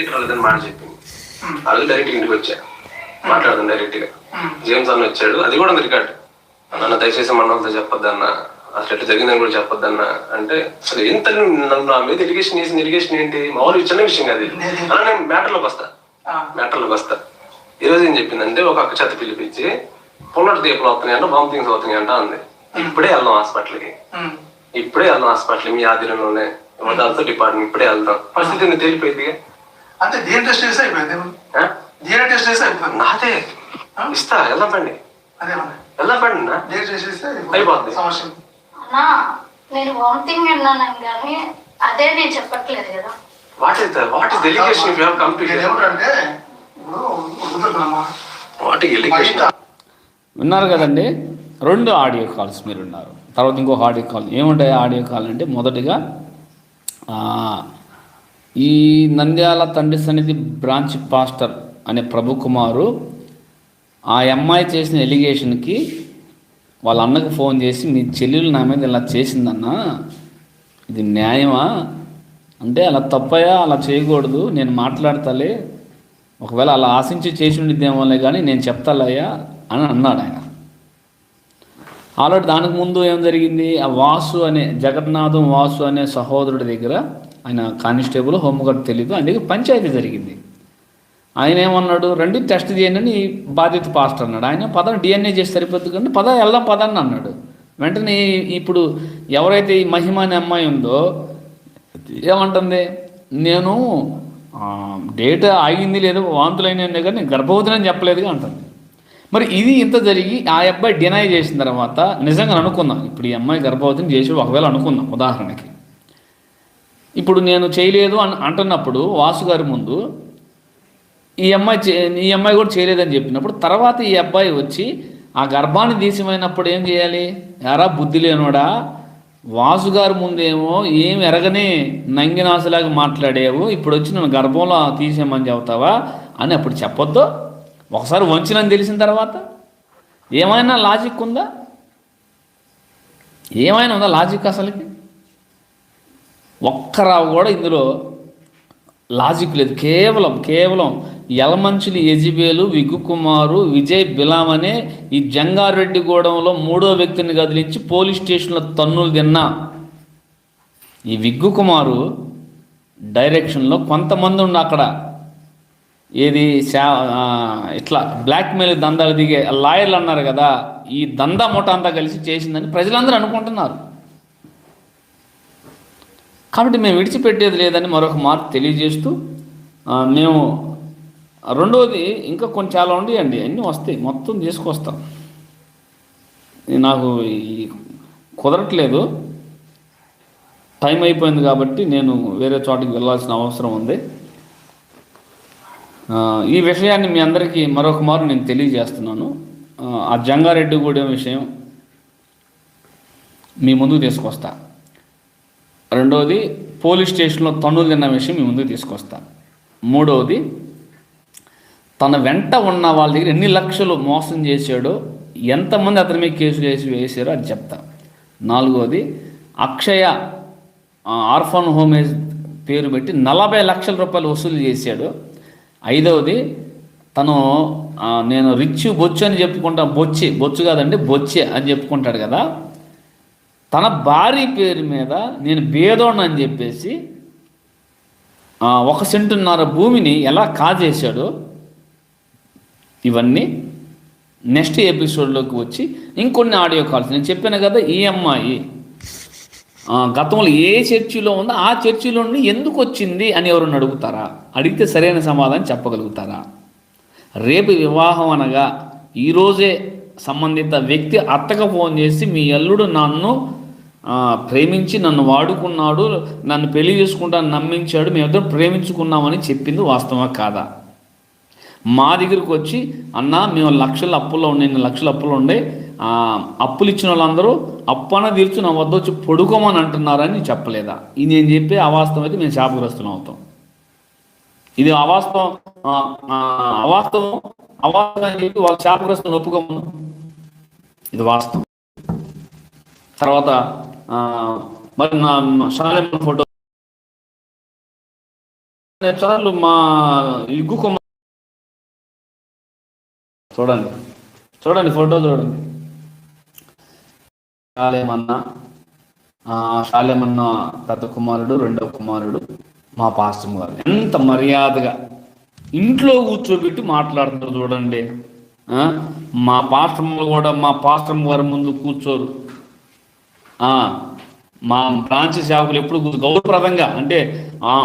Date రాలేదని మాట చెప్పింది ఆ రోజు డైరెక్ట్ ఇంటికి వచ్చా. మాట్లాడదాం డైరెక్ట్గా. జేమ్స్ అన్న వచ్చాడు. అది కూడా ఉంది రికార్డ్. అన్న దయచేసి మండలంతో చెప్పొద్దన్న. అసలు ఎట్లా జరిగిందని కూడా చెప్పొద్దన్న. అంటే అసలు ఎంత నన్ను నా మీద ఇరిగేషన్ చేసిన ఇరిగేషన్ ఏంటి? మామూలు చిన్న విషయం కాదు అలా నేను మ్యాటర్లోకి వస్తా. మ్యాటర్లోకి వస్తా. ఈ రోజు ఏం చెప్పిందంటే ఒక అక్క చేత పిలిపించి పుల్లటి దీపాలు అవుతున్నాయి అంట వామిటింగ్స్ అవుతున్నాయి అంట అంది. ఇప్పుడే వెళ్దాం హాస్పిటల్కి. ఇప్పుడే వెళ్దాం హాస్పిటల్ మీ ఆధీనంలోనే. వదాలతో డిపార్ట్మెంట్ ఇప్పుడే వెళ్దాం. పరిస్థితి తేలిపోయింది అంటే దేని టెస్ట్ చేస్తే అయిపోయింది. దేని టెస్ట్ చేస్తే అయిపోయింది. నాదే. ఇస్తా వెళ్దాం పండి అదే నా. దేని టెస్ట్ చేస్తే అయిపోద్ది. సమస్య అన్నా నేను వామిటింగ్ అన్నాను కానీ అదే నేను చెప్పట్లేదు కదా. What is what is delegation you have come to వదులుతున్నామా? What is delegation విన్నారు కదండి? రెండు ఆడియో కాల్స్ మీరు ఉన్నారు. తర్వాత ఇంకొక ఆడియో కాల్. ఏముంటాయి ఆడియో కాల్ అంటే? మొదటిగా ఆ, ఈ నంద్యాల తండ్రి సన్నిధి బ్రాంచ్ పాస్టర్ అనే ప్రభు కుమారు ఆ అమ్మాయి చేసిన ఎలిగేషన్కి వాళ్ళ అన్నకు ఫోన్ చేసి మీ చెల్లెలు నా మీద ఇలా చేసిందన్నా ఇది న్యాయమా? అంటే అలా తప్పయా? అలా చేయకూడదు నేను మాట్లాడతాలే. ఒకవేళ అలా ఆశించి చేసి ఉండిద్దేమోలే కానీ నేను చెప్తాలయ్యా అని అన్నాడు ఆయన. ఆల్రెడీ దానికి ముందు ఏం జరిగింది? ఆ వాసు అనే జగన్నాథం వాసు అనే సహోదరుడి దగ్గర ఆయన కానిస్టేబుల్ హోంగార్డ్ తెలియదు ఆయన దగ్గర పంచాయతీ జరిగింది. ఆయన ఏమన్నాడు? రండి టెస్ట్ చేయండి అని బాధిత పాస్టర్ అన్నాడు. ఆయన పదం డిఎన్ఏ చేసి సరిపోద్దు కానీ పద వెళ్దాం పదాన్ని అన్నాడు. వెంటనే ఇప్పుడు ఎవరైతే ఈ మహిమ అనే అమ్మాయి ఉందో ఏమంటుంది? నేను డేట్ ఆగింది లేదు వాంతులైన కానీ గర్భవతిని అని చెప్పలేదుగా అంటుంది. మరి ఇది ఇంత జరిగి ఆ అబ్బాయి డినై చేసిన తర్వాత నిజంగా అనుకుందాం. ఇప్పుడు ఈ అమ్మాయి గర్భవతిని చేసి ఒకవేళ అనుకుందాం ఉదాహరణకి. ఇప్పుడు నేను చేయలేదు అని అంటున్నప్పుడు వాసు గారి ముందు ఈ అమ్మాయి చే- ఈ అమ్మాయి కూడా చేయలేదని చెప్పినప్పుడు తర్వాత ఈ అబ్బాయి వచ్చి ఆ గర్భాన్ని తీసిమైనప్పుడు ఏం చేయాలి? ఎరా బుద్ధి లేనోడా? వాసుగారి ముందేమో ఏం ఎరగని నంగినాసులాగా మాట్లాడేవు ఇప్పుడు వచ్చి నన్ను గర్భంలో తీసేయమని చెబుతావా అని అప్పుడు చెప్పొద్దు. ఒకసారి వంచినని తెలిసిన తర్వాత. ఏమైనా లాజిక్ ఉందా? ఏమైనా ఉందా లాజిక్ అసలుకి? ఒక్కరావు కూడా ఇందులో లాజిక్ లేదు. కేవలం కేవలం యలమంచులు యజిబేలు విగ్గుకుమారు విజయ్ బిలాం అనే ఈ జంగారెడ్డిగూడెంలో మూడో వ్యక్తిని కదిలించి పోలీస్ స్టేషన్లో తన్నులు తిన్నా ఈ విగ్గుకుమారు డైరెక్షన్లో కొంతమంది ఉండి అక్కడ. ఏది శా ఇట్లా బ్లాక్మెయిల్ దందాలు దిగే లాయర్లు అన్నారు కదా ఈ దందా ముఠ అంతా కలిసి చేసిందని ప్రజలందరూ అనుకుంటున్నారు. కాబట్టి మేము విడిచిపెట్టేది లేదని మరొక మార్పు తెలియజేస్తూ మేము రెండవది ఇంకా కొన్ని చాలా ఉండేయండి. అన్నీ వస్తాయి. మొత్తం తీసుకొస్తాం. నాకు ఈ కుదరట్లేదు. టైం అయిపోయింది కాబట్టి నేను వేరే చోటికి వెళ్ళాల్సిన అవసరం ఉంది. ఈ విషయాన్ని మీ అందరికీ మరొక మారు నేను తెలియజేస్తున్నాను. ఆ, జంగారెడ్డి జంగారెడ్డిగూడెం విషయం మీ ముందుకు తీసుకొస్తాను రెండవది పోలీస్ స్టేషన్లో తన్నులు తిన్న విషయం మీ ముందుకు తీసుకొస్తా. మూడవది తన వెంట ఉన్న వాళ్ళ దగ్గర ఎన్ని లక్షలు మోసం చేశాడో ఎంతమంది అతని మీద కేసులు వేసి వేసారో అది చెప్తా. నాలుగవది అక్షయ ఆర్ఫాన్ ఆర్ఫన్ హోమేజ్ పేరు పెట్టి నలభై లక్షల రూపాయలు వసూలు చేశాడు. ఐదవది తను నేను రిచ్ బొచ్చు అని చెప్పుకుంటా బొచ్చి బొచ్చు కాదండి బొచ్చే అని చెప్పుకుంటాడు కదా. తన భార్య పేరు మీద నేను బేదోడిని అని చెప్పేసి ఒక సెంటున్నర భూమిని ఎలా కాజేశాడో ఇవన్నీ నెక్స్ట్ ఎపిసోడ్లోకి వచ్చి ఇంకొన్ని ఆడియో కాల్స్. నేను చెప్పాను కదా ఈ అమ్మాయి గతంలో ఏ చర్చిలో ఉందో ఆ చర్చిలో నుండి ఎందుకు వచ్చింది అని ఎవరన్నా అడుగుతారా? అడిగితే సరైన సమాధానం చెప్పగలుగుతారా? రేపు వివాహం అనగా ఈరోజే సంబంధిత వ్యక్తి అత్తకు ఫోన్ చేసి మీ అల్లుడు నన్ను ప్రేమించి నన్ను వాడుకున్నాడు నన్ను పెళ్ళి చేసుకుంటాను నమ్మించాడు మేమిద్దరం ప్రేమించుకున్నామని చెప్పింది వాస్తవా కాదా? మా దగ్గరికి వచ్చి అన్న మేము లక్షల అప్పుల్లో ఉండే లక్షల అప్పులు ఉండే అప్పులు ఇచ్చిన వాళ్ళందరూ అప్పన తీర్చు నా వద్ద వచ్చి పడుకోమని అంటున్నారని చెప్పలేదా? ఇది నేను చెప్పే అవాస్తవం అయితే మేము శాపగ్రస్తులం అవుతాం. ఇది అవాస్తవం అవాస్తవం అవాస్తవం అని చెప్పి వాళ్ళు శాపగ్రస్తులను ఒప్పుకోమను ఇది వాస్తవం. తర్వాత ఆ, మరి నా షాలేం ఫోటో. చాలు మా ఇగ్గు కుమార్ చూడండి చూడండి ఫోటో చూడండి. శాలేమన్న ఆ, పెద్ద కుమారుడు రెండవ కుమారుడు మా పాస్టర్ గారు. ఎంత మర్యాదగా ఇంట్లో కూర్చోబెట్టి మాట్లాడుతున్నారు చూడండి. ఆ, మా పాస్టర్ కూడా మా పాస్టర్ గారి ముందు కూర్చోరు. మా బ్రాంచ్ సేవకులు ఎప్పుడు గౌరవప్రదంగా అంటే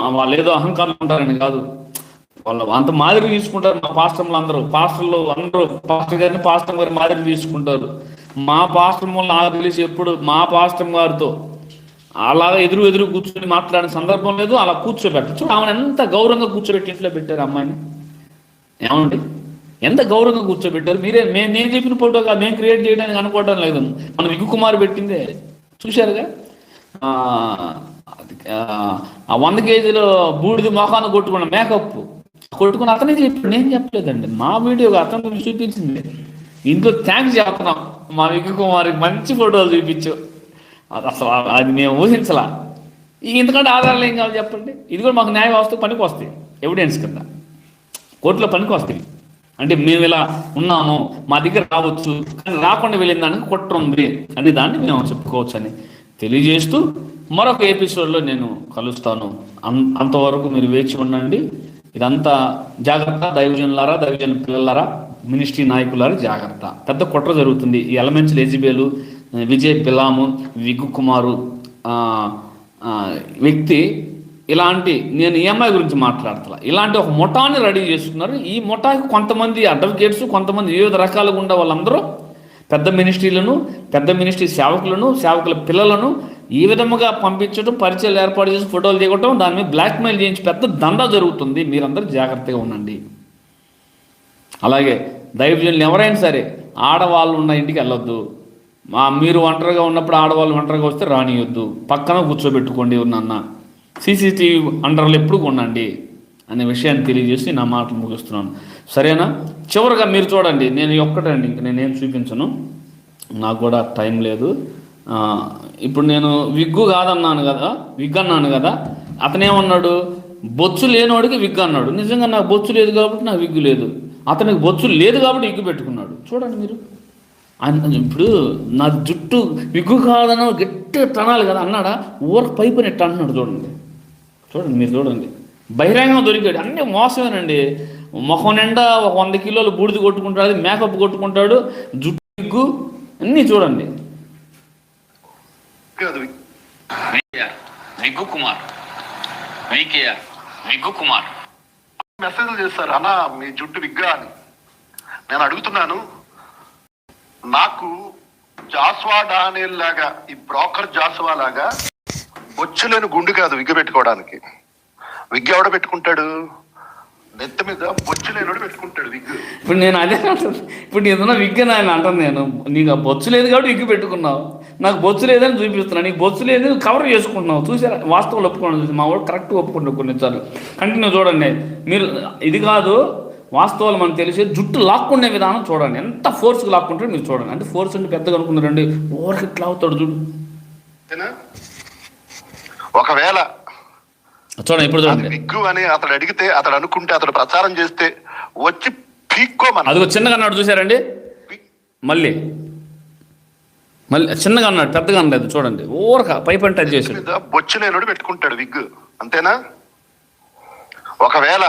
వాళ్ళు ఏదో అహంకారం ఉంటారని కాదు. వాళ్ళు అంత మాదిరి తీసుకుంటారు మా పాస్టర్లు అందరూ. పాస్టర్లు అందరూ పాస్టర్ గారిని పాస్టర్ గారి మాదిరి తీసుకుంటారు. మా పాస్టర్ నాకు తెలిసి ఎప్పుడు మా పాస్టర్ గారితో అలాగా ఎదురు ఎదురు కూర్చొని మాట్లాడిన సందర్భం లేదు. అలా కూర్చోబెట్టచ్చు. ఆమెను ఎంత గౌరవంగా కూర్చోబెట్టి ఇంట్లో పెట్టారు అమ్మాయిని? ఏమండి? ఎంత గౌరవంగా కూర్చోబెట్టారు? మీరే మేము నేను చెప్పిన ఫోటో కాదు. మేము క్రియేట్ చేయడానికి అనుకోవడం లేదు. మనం విగ్గు కుమార్ పెట్టిందే. చూశారుగా? ఆ, వంద కేజీలు బూడిది మొఖాన్ని కొట్టుకున్న మేకప్ కొట్టుకుని అతనే చెప్పాడు నేను చెప్పలేదండి మా వీడియో అతను చూపించింది. ఇంట్లో థ్యాంక్స్ చెప్తున్నాం మా విగ్గు కుమార్కి మంచి ఫోటోలు చూపించు. అది అసలు అది మేము ఊహించలా. ఇంతకంటే ఆధారాలు ఏం కావాలి చెప్పండి? ఇది కూడా మాకు న్యాయ వ్యవస్థ పనికి వస్తాయి ఎవిడెన్స్ కింద. కోర్టులో పనికి వస్తాయి అంటే మేము ఇలా ఉన్నాము మా దగ్గర రావచ్చు కానీ రాకుండా వెళ్ళిన దానికి కుట్ర ఉంది అని దాన్ని మేము చెప్పుకోవచ్చు అని తెలియజేస్తూ మరొక ఎపిసోడ్లో నేను కలుస్తాను. అంత అంతవరకు మీరు వేచి ఉండండి. ఇదంతా జాగ్రత్త దైవజనులారా దైవజన పిల్లలారా మినిస్ట్రీ నాయకులారా జాగ్రత్త. పెద్ద కుట్ర జరుగుతుంది. ఈ ఎలమెంట్స్ ఎజిబేలు విజయ్ బిలాము విగ్గు కుమారు వ్యక్తి ఇలాంటి నేను ఈఎంఐ గురించి మాట్లాడతా ఇలాంటి ఒక ముఠాన్ని రెడీ చేసుకున్నారు. ఈ ముఠాకి కొంతమంది అడ్వకేట్స్ కొంతమంది వివిధ రకాలుగా ఉండే వాళ్ళందరూ పెద్ద మినిస్ట్రీలను పెద్ద మినిస్ట్రీ సేవకులను సేవకుల పిల్లలను ఈ విధముగా పంపించడం పరిచయాలు ఏర్పాటు చేసి ఫోటోలు దిగటం దాని మీద బ్లాక్మెయిల్ చేయించి పెద్ద దందా జరుగుతుంది. మీరందరూ జాగ్రత్తగా ఉండండి. అలాగే దైవజనులు ఎవరైనా సరే ఆడవాళ్ళు ఉన్న ఇంటికి వెళ్ళొద్దు. మా మీరు ఒంటరిగా ఉన్నప్పుడు ఆడవాళ్ళు ఒంటరిగా వస్తే రానియొద్దు. పక్కన కూర్చోబెట్టుకోండి ఉన్న సీసీటీవీ అండర్లో ఎప్పుడు ఉండండి అనే విషయాన్ని తెలియజేసి నా మాటలు ముగిస్తున్నాను. సరేనా? చివరిగా మీరు చూడండి నేను ఒక్కటండి ఇంక నేనేం చూపించను. నాకు కూడా టైం లేదు. ఇప్పుడు నేను విగ్గు కాదన్నాను కదా విగ్ అన్నాను కదా అతనేమన్నాడు? బొచ్చు లేనివాడికి విగ్ అన్నాడు నిజంగా నాకు బొచ్చు లేదు కాబట్టి నాకు విగ్గు లేదు. అతనికి బొచ్చు లేదు కాబట్టి విగ్గు పెట్టుకున్నాడు. చూడండి మీరు. ఆయన ఇప్పుడు నా జుట్టు విగ్గు కాదన్న గట్టిగా తనాలి కదా అన్నాడా? ఊరకు పైపు నెట్టు అంటున్నాడు చూడండి. చూడండి మీరు చూడండి. బహిరంగంగా దొరికాడు. అన్నీ మోసమేనండి. ముఖం నిండా ఒక వంద కిలోలు బూడిద కొట్టుకుంటాడు మేకప్ కొట్టుకుంటాడు జుట్టు విగ్గు అన్నీ చూడండి. కాదు. విగ్గు కుమార్. వికేఆర్ విగ్గు కుమార్. మెసేజ్ చేస్తారు అన్న మీ జుట్టు విగ్గా అని. నేను అడుగుతున్నాను నాకు జాస్వా డానియల్ లాగా ఈ బ్రోకర్ జాస్వా లాగా బొచ్చులేని గుండు కాదు విగ్గు పెట్టుకోవడానికి. విగ్గు ఎవడ పెట్టుకుంటాడు? నెత్తి మీద బొచ్చు లేనోడు పెట్టుకుంటాడు విగ్గు. ఇప్పుడు నేను అదే ఇప్పుడు ఏదన్నా విగ్గు అని ఆయన అంటాను నేను. నీకు ఆ బొచ్చు లేదు కాబట్టి విగ్గు పెట్టుకున్నావు. నాకు బొచ్చు లేదని చూపిస్తున్నా. నీకు బొచ్చు లేదు కవర్ చేసుకుంటున్నావు. చూసారా? వాస్తవాలు ఒప్పుకోండి చూసి. మా వాడు కరెక్ట్ ఒప్పుకుంటాడు కొన్నిసార్లు కంటిన్యూ చూడండి. మీరు ఇది కాదు. వాస్తవాలు మనకు తెలిసి జుట్టు లాక్కుండే విధానం చూడండి. ఎంత ఫోర్స్గా లాక్కుంటారో మీరు చూడండి. అంటే ఫోర్స్ అంటే పెద్దగా అనుకున్నారండి ఓవర్కి ఇట్లా అవుతాడు చూడు? ఒకవేళ చూడండి ఇప్పుడు అది విగ్గు అని అతడు అడిగితే అతడు అనుకుంటే అతడు ప్రచారం చేస్తే వచ్చి పీక్కోమని అదిగో చిన్నగా అన్నాడు చూసారండి మళ్ళీ. మళ్ళీ చిన్నగా అన్నాడు పెద్దగా అనలేదు చూడండి. ఊరక పై పని టచ్ చేశాడు. మీద బొచ్చు లేనోడు పెట్టుకుంటాడు విగ్గు. అంతేనా? ఒకవేళ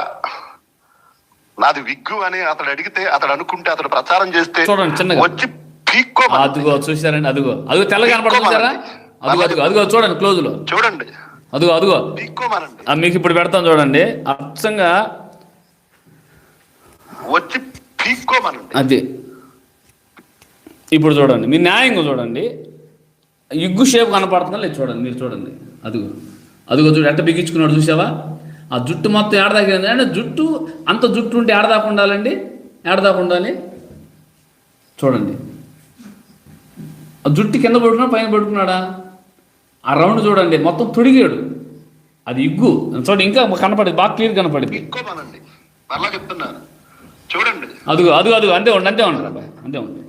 నాది విగ్గు అని అతడు అడిగితే అతడు అనుకుంటే అతడు ప్రచారం చేస్తే చూడండి, చిన్నగా. వచ్చి పీక్కోమని అదిగో చూసారండి అదిగో. అదిగో తెల్లగా అదిగో అదిగో అదిగో చూడండి క్లోజ్లో. చూడండి. అదిగో అదిగో మీకు ఇప్పుడు పెడతాను చూడండి. అచ్చంగా వచ్చి అది. ఇప్పుడు చూడండి. మీ న్యాయంగా చూడండి. ఇగ్గు షేప్ కనపడుతుందా లేదు చూడండి మీరు చూడండి. అదిగో. అదిగో చూడు ఎట్ట బిగించుకున్నాడు చూసావా? ఆ జుట్టు మొత్తం ఏడదాకింది అంటే జుట్టు అంత జుట్టు ఉంటే ఏడదాకా ఉండాలండి? ఏడదాకా ఉండాలి? చూడండి. ఆ జుట్టు కింద పడుకున్నాడు పైన పడుకున్నాడా? ఆ రౌండ్ చూడండి మొత్తం తొడిగాడు. అది ఇగ్గు. చూడండి ఇంకా కనపడేది బాగా క్లియర్ కనపడింది. మరలా చెప్తున్నాను. చూడండి. అదిగో అదిగో అదిగో అంతే ఉండి అంతే ఉండరు అబ్బాయి అంతే ఉండి.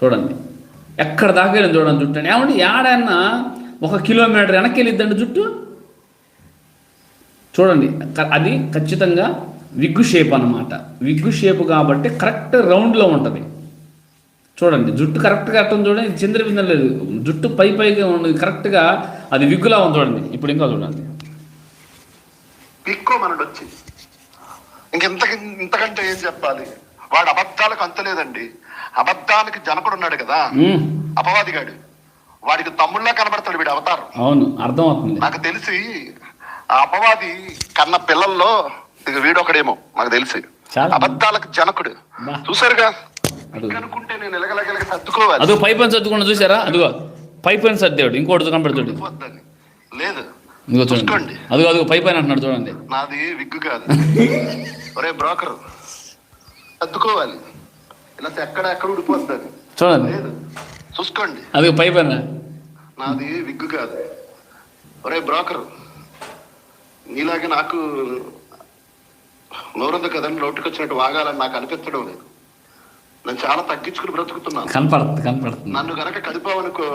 చూడండి ఎక్కడ దాకా చూడండి జుట్టు అని ఏమండి ఏడన్నా ఒక కిలోమీటర్ వెనక్కి వెళ్ళిద్దండి జుట్టు? చూడండి అది ఖచ్చితంగా విగ్గు షేప్ అన్నమాట. విగ్గు షేప్ కాబట్టి కరెక్ట్ రౌండ్లో ఉంటుంది. చూడండి జుట్టు కరెక్ట్గా అట్టం చూడండి చంద్రబిందం లేదు. జుట్టు పై పైగా ఉంది కరెక్ట్గా అది విగ్గులా ఉంది చూడండి. ఇప్పుడు ఇంకా చూడండి. పిక్కోమనడు వచ్చి ఇంకెంత ఇంతకంటే ఏం చెప్పాలి? వాడు అబద్ధాలకు అంతలేదండి అబద్ధానికి జనకుడు ఉన్నాడు కదా. అపవాదిగాడు. వాడికి తమ్ముళ్ళ కనబడతాడు వీడు అవతారం. అవును అర్థమవుతుంది. నాకు తెలిసి ఆ అపవాది కన్న పిల్లల్లో వీడొకడేమో నాకు తెలిసి. అబద్ధాలకు జనకుడు. చూసారుగా. అనుకుంటే నేను ఎలగలగలగ సర్దుకోవాలి. అదిగో పై పని సర్దుకుండా చూసారా? అదిగో పై పని సర్దేవాడు ఇంకోటి వద్దని. లేదు. ఇదిగో చూడండి. అదిగో అదిగో పై పైన అంటున్నాడు చూడండి. నాది విగ్గు కాదు. ఒరే బ్రోకర్ సర్దుకోవాలి. ఇలా ఎక్కడ ఎక్కడ ఉడిపోద్దని చూడండి. లేదు. చూసుకోండి. అదిగో పై పైన నాది విగ్గు కాదు. ఒరే బ్రోకర్ నీలాగే నాకు నోరంద కదండి నోటికి వచ్చినట్టు వాగాలని నాకు అనిపించడం లేదు. నేను చాలా తగ్గించుకుని బ్రతుకుతున్నాను. కనపడుతుంది కనపడుతుంది నన్ను గనక కదిపావనుకో.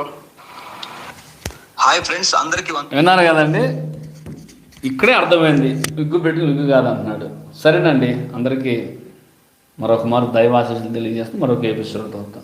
హాయ్ ఫ్రెండ్స్ అందరికి విన్నారు కదండి? ఇక్కడే అర్థమైంది. విగ్గు పెట్టి విగ్గు కాదన్నాడు సరేనండి అందరికీ మరొక మారు దైవాశీస్సులు తెలియజేస్తూ మరొక ఎపిసోడ్ అవుతాం